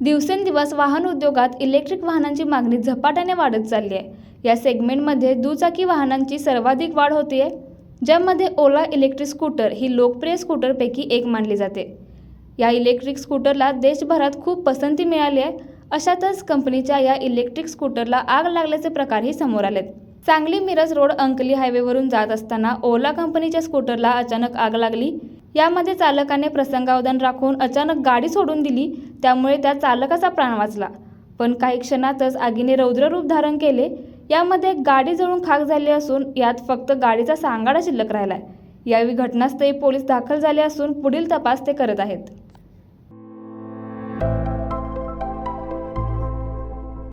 दिवसेंदिवस वाहन उद्योगात इलेक्ट्रिक वाहनांची मागणी झपाट्याने वाढत चालली आहे. या सेगमेंटमध्ये दुचाकी वाहनांची सर्वाधिक वाढ होते आहे ज्यामध्ये ओला इलेक्ट्रिक स्कूटर ही लोकप्रिय स्कूटरपैकी एक मानली जाते. या इलेक्ट्रिक स्कूटरला देशभरात खूप पसंती मिळाली आहे अशातच कंपनीच्या या इलेक्ट्रिक स्कूटरला आग लागल्याचे प्रकारही समोर आलेत. सांगली मिरज रोड अंकली हायवेवरून जात असताना ओला कंपनीच्या स्कूटरला अचानक आग लागली. यामध्ये चालकाने प्रसंगावधान राखून अचानक गाडी सोडून दिली त्यामुळे त्या चालकाचा प्राण वाचला. पण काही क्षणातच आगीने रौद्ररूप धारण केले. यामध्ये गाडी जळून खाक झाली असून यात फक्त गाडीचा सांगाडा शिल्लक राहिलाय. यावेळी घटनास्थळी पोलीस दाखल झाले असून पुढील तपास ते करत आहेत.